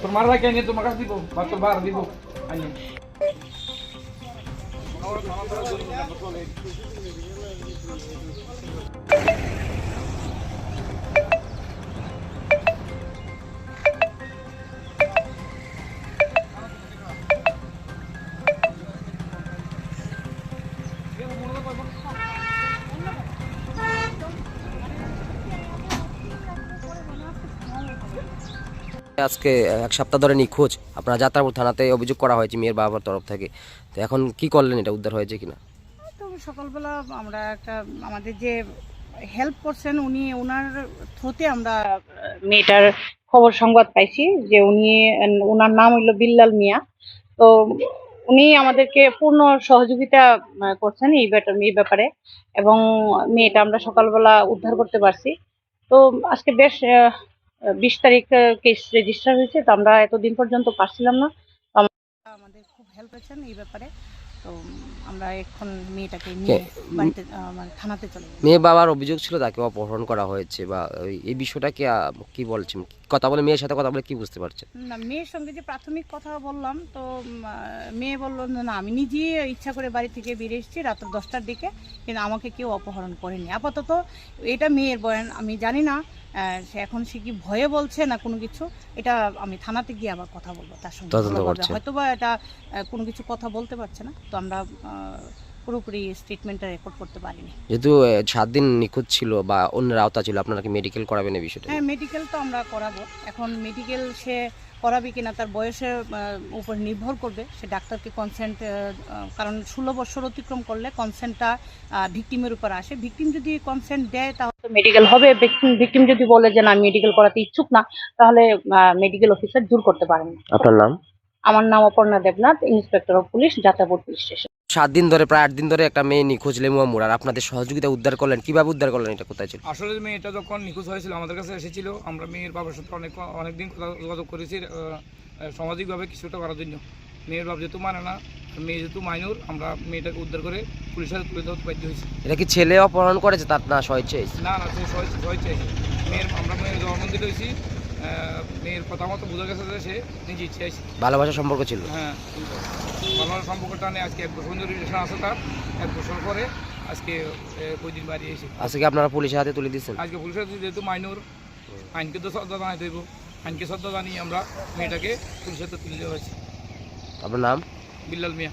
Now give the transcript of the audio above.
তোর মার ভাই কেন তোমার কাছে দিব বা তোর বার দিব আনি আজকে এক সপ্তাহ ধরে নিখোঁজ। আপনারা যাত্রাপুর থানাতে অভিযোগ করা হয়েছে মেয়ের বাবার তরফ থেকে। তো এখন কি করলেন? এটা উদ্ধার হয়েছে কিনা? তো সকালবেলা আমরা একটা, আমাদের যে হেল্প করছেন, উনি ওনার থ্রুতে আমরা মেয়েটার খবর সংবাদ পাইছি যে উনি ওনার নাম হইল বিল্লাল মিয়া। তো উনি আমাদেরকে পূর্ণ সহযোগিতা করছেন এই এই ব্যাপারে। এবং মেয়েটা আমরা সকালবেলা উদ্ধার করতে পারছি। তো আজকে বেশ বিশ তারিখ কেস রেজিস্টার হয়েছে তো আমরা এতদিন পর্যন্ত পারছিলাম না। তো আমরা- আমাদের খুব হেল্প হয়েছেন এই ব্যাপারে। তো আমরা এখন মেয়েটাকে নিয়ে বাড়িতে মানে থানাতে চলে মেয়ে বাবার অভিযোগ ছিল তাকে অপহরণ করা হয়েছে বা ওই- এই বিষয়টা কি বলছেন কি বলছেন? কথা বলে মেয়ের সাথে কথা বলে কি বুঝতে পারছেন না মেয়ের সঙ্গে যে প্রাথমিক কথা বললাম তো মেয়ে বলল না আমি নিজেই ইচ্ছা করে বাড়ি থেকে বেরিয়ে এসেছি রাত দশটার দিকে কিন্তু আমাকে কেউ অপহরণ করেনি। আপাতত এটা মেয়ের বয়ান আমি জানি না সে এখন সে কি ভয়ে বলছে না কোনো কিছু এটা আমি থানাতে গিয়ে আবার কথা বলব তার সঙ্গে। হয়তো বা এটা কোনো কিছু কথা বলতে পারছে না তো আমরা পুরোপুরি স্টেটমেন্টটা রেকর্ড করতে পারিনি। যেহেতু সাত দিন নিখোঁজ ছিল বা অন্যের আওতা ছিল আপনারা কি মেডিকেল করাবেন এই বিষয়টা হ্যাঁ মেডিকেল তো আমরা করাবো। এখন মেডিকেল সে করাবে কিনা তার বয়সের উপর নির্ভর করবে। সে ডাক্তারকে কনসেন্ট কারণ ষোলো বছর অতিক্রম করলে কনসেন্টটা ভিকটিমের উপর আসে। ভিকটিম যদি কনসেন্ট দেয় তাহলে মেডিকেল হবে। ভিকটিম যদি বলে যে না মেডিকেল করাতে ইচ্ছুক না তাহলে মেডিকেল অফিসার দূর করতে পারেন আপনার নাম? আমার নাম Aparna Debnath inspector of police Jatapur police station সাত দিন ধরে প্রায় আট দিন ধরে একটা মেয়ে নিখোঁজ লেমুয়া মোড়। আর আপনাদের সহযোগিতা উদ্ধার করলেন কীভাবে উদ্ধার করলেন এটা কোথায় ছিল? আসলে মেয়েটা যখন নিখোঁজ হয়েছিল আমাদের কাছে এসেছিল। আমরা মেয়ের বাবার সাথে অনেক অনেকদিন যোগাযোগ করেছি সামাজিকভাবে কিছুটা করার জন্য মেয়ের বাবা যেহেতু মানে না মেয়ে যেহেতু মাইনর আমরা মেয়েটাকে উদ্ধার করে পুলিশের তুলে দেওয়া বাধ্য হয়েছি। এটা কি ছেলে অপহরণ করেছে? তার না স্বেচ্ছায় না না সে সবাই সবাই মেয়ের আমরা মেয়ের জবানবন্দি রয়েছি মেয়ের কথা মতো বোঝা গেছে যে সে নিজে ইচ্ছে আছে ভালোবাসার সম্পর্ক ছিল। হ্যাঁ বাবার সম্পর্কটা নিয়ে আজকে এক বছর রিলেশন আছে তার। এক বছর পরে আজকে ওই দিন বাড়ি এসে। আজকে আপনারা পুলিশের হাতে তুলে দিয়েছেন আজকে পুলিশের যেহেতু মাইনর। আইনকে তো শ্রদ্ধা জানাই দেবো আইনকে শ্রদ্ধা জানিয়ে আমরা মেয়েটাকে পুলিশের হাতে তুলে দেওয়া হয়েছে। আপনার নাম? বিল্লাল মিয়া।